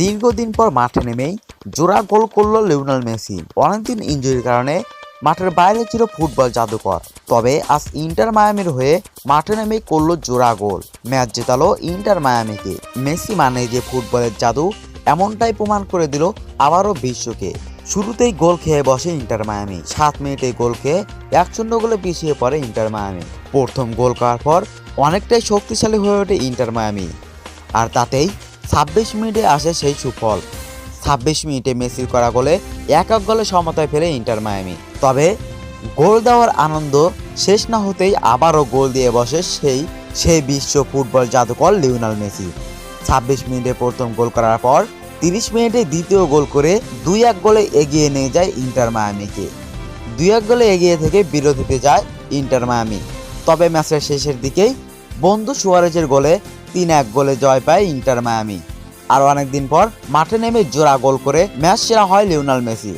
দীর্ঘদিন পর মাঠে নেমেই জোড়া গোল করল লিওনেল মেসি। অনেকদিন ইঞ্জুরির কারণে মাঠের বাইরে ছিল ফুটবল জাদুকর। তবে আজ ইন্টার মায়ামির হয়ে মাঠে নেমেই করল জোড়া গোল। ম্যাচ জেতালো ইন্টার মায়ামিকে। মেসি মানে যে ফুটবলের জাদু, এমনটাই প্রমাণ করে দিল আবারও বিশ্বকে। শুরুতেই গোল খেয়ে বসে ইন্টার মায়ামি। সাত মিনিটে গোল খেয়ে এক শূন্য গোলে পিছিয়ে পড়ে ইন্টার মায়ামি। প্রথম গোল করার পর অনেকটাই শক্তিশালী হয়ে ওঠে ইন্টার মায়ামি। আর তাতেই ছাব্বিশ মিনিটে আসে সেই সুফল। ছাব্বিশ মিনিটে মেসির করা গোলে এক এক গোলে সমতায় ফেলে ইন্টার মায়ামি। তবে গোল দেওয়ার আনন্দ শেষ না হতেই আবারও গোল দিয়ে বসে সেই সেই বিশ্ব ফুটবল জাদুকর লিওনাল মেসি। ছাব্বিশ মিনিটে প্রথম গোল করার পর তিরিশ মিনিটে দ্বিতীয় গোল করে দুই এক গোলে এগিয়ে নিয়ে যায় ইন্টার মায়ামিকে। দুই এক গোলে এগিয়ে থেকে বিরতিতে যায় ইন্টার মায়ামি। তবে ম্যাচের শেষের দিকেই বন্ধু সুয়ারেজের গোলে তিন এক গোলে জয় পায় ইন্টার মায়ামি। আর অনেকদিন পর মাঠে নেমে জোড়া গোল করে ম্যাচ সেরা হয় লিওনাল মেসি।